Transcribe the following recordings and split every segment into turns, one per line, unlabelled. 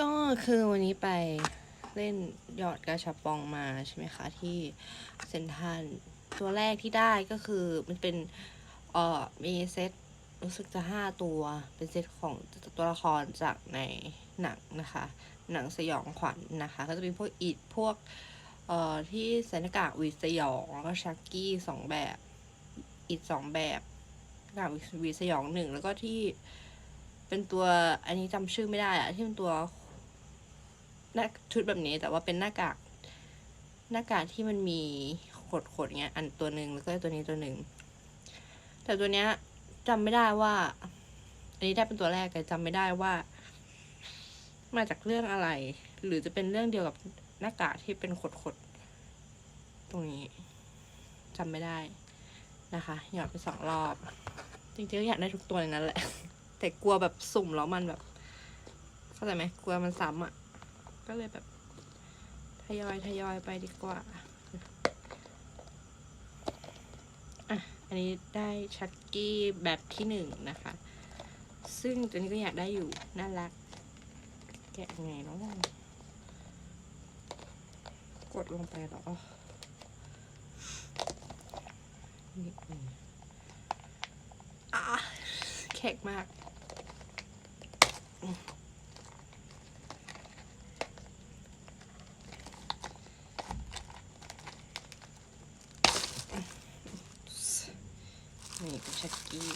ก็คือวันนี้ไปเล่นหยอดกระชับปองมาใช่ไหมคะ ที่เซนทันตัวแรกที่ได้ก็คือมันเป็นเอ่อมีเซตรู้สึกจะห้าตัว เป็นเซตของตัวละครจากในหนังนะคะ หนังสยองขวัญนะคะ ก็จะมีพวกอิดพวกเอ่อที่ใส่หน้ากากวีสยองแล้วก็ชักกี้สองแบบ อิดสองแบบ หน้ากากวีสยองหนึ่งแล้วก็ที่เป็นตัวอันนี้จำชื่อไม่ได้อะที่เป็นตัวหน้าชุดแบบนี้แต่ว่าเป็นหน้ากากหน้ากากที่มันมีขดขดๆเงี้ย อันตัวหนึ่งแล้วก็ตัวนี้ตัวหนึ่งแต่ตัวเนี้ยจำไม่ได้ว่า อันนี้ได้เป็นตัวแรกแต่จำไม่ได้ว่า มาจากเรื่องอะไร หรือจะเป็นเรื่องเดียวกับหน้ากากที่เป็นขดขดๆตรงนี้จำไม่ได้ นะคะ หยอดไปสองรอบ จริงๆก็อยากได้ทุกตัวในนั้นแหละ แต่กลัวแบบสุ่มแล้วมันแบบ เข้าใจไหมกลัวมันซ้ำอะ ก็เลยแบบทยอยทยอยไปดีกว่า อะ อันนี้ได้ชักกี้แบบที่หนึ่งนะคะ ซึ่งตัวนี้ก็อยากได้อยู่ น่ารัก แกะไงเนาะกดลงไปหรอนิดหนึงอะ แข็งมาก นี่เป็ชักกี้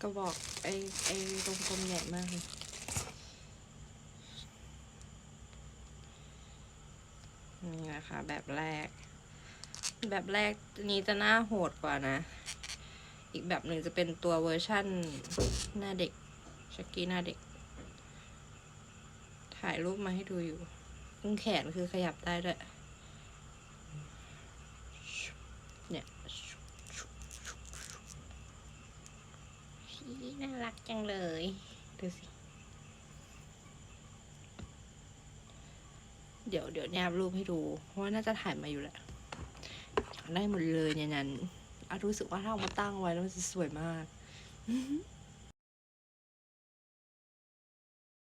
ก็บอกไอ้ไอ้ตรงกลมใหญ่มากเลยนี่นะคะแบบแรก แบบแรกนี้จะหน้าโหดกว่านะ อีกแบบหนึ่งจะเป็นตัวเวอร์ชั่นหน้าเด็กชักกี้หน้าเด็ก ถ่ายรูปมาให้ดูอยู่ตรงแขนคือขยับได้ด้วยเนี่ยน่ารักจังเลย ดูสิ เดี๋ยวเดี๋ยวแนบรูปให้ดู เพราะว่าน่าจะถ่ายมาอยู่แหละ ได้หมดเลยเนี่ยนั้นอารู้สึกว่าถ้าเอามาตั้งไว้แล้วมันจะสวยมาก